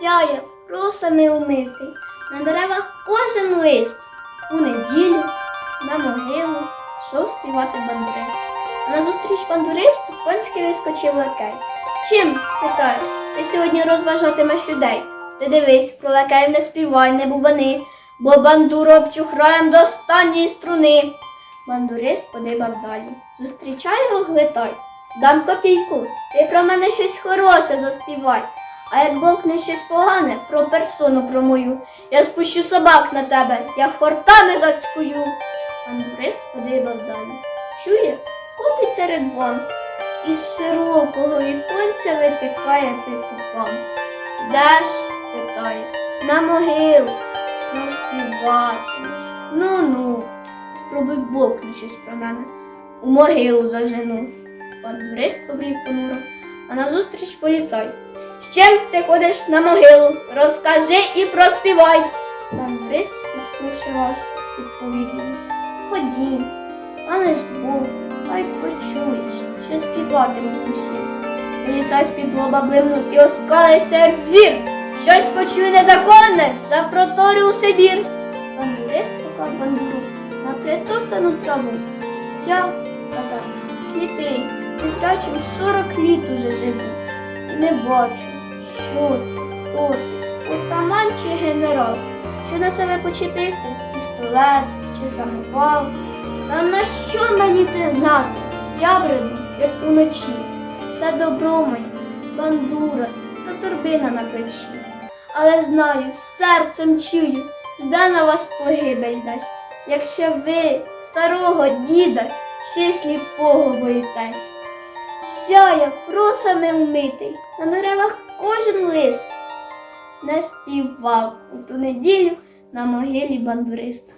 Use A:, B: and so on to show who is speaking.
A: сяє росами умитий, на деревах кожен лист. У неділю на могилу йшов співати бандурист. А на зустріч бандуристу панський вискочив лакей. Чим, питає, ти сьогодні розважатимеш людей? Ти дивись, про лакеїв не співай, не бубани, бо бандуру обчухраєм до останньої струни. Бандурист подибав далі. Зустрічай його глитай. Дам копійку, ти про мене щось хороше заспівай. А як бовкне щось погане про персону про мою, я спущу собак на тебе, я хортами зацькую. Бандурист подибав далі. Чує, котить серед вон, із широкого віконця витикає пикуком. Де ж? питає. На могилу. Ну, співатимеш. Ну-ну. Спробуй бокни щось про мене. У могилу зажену. Бандурист побрів понуро, а назустріч поліцай. З чим ти ходиш на могилу? Розкажи і проспівай. Бандурист відкрувши ваш. Ходім, станеш збоку, хай почуєш, що співатимуть усі. Поліцай з-під лоба блимнув і оскалився, як звір. Щось почує незаконне, за проторю у Сибір. Бандурист поклав бандуру на притоптану траву. Я, сказав, сліпий, незрячий сорок літ уже живу. І не бачу, що ти, хто ти, отаман чи генерал, що на себе почепити, пістолет чи самопал. Та на що мені те знати? Я як уночі. Все добро моє, бандура та торбина на плечі. Але знаю, серцем чую, жде на вас погибель дасть, якщо ви, старого діда, ще сліпого боїтесь. Сяє росами вмитий, на деревах кожен лист не співав у ту неділю на могилі бандуристу.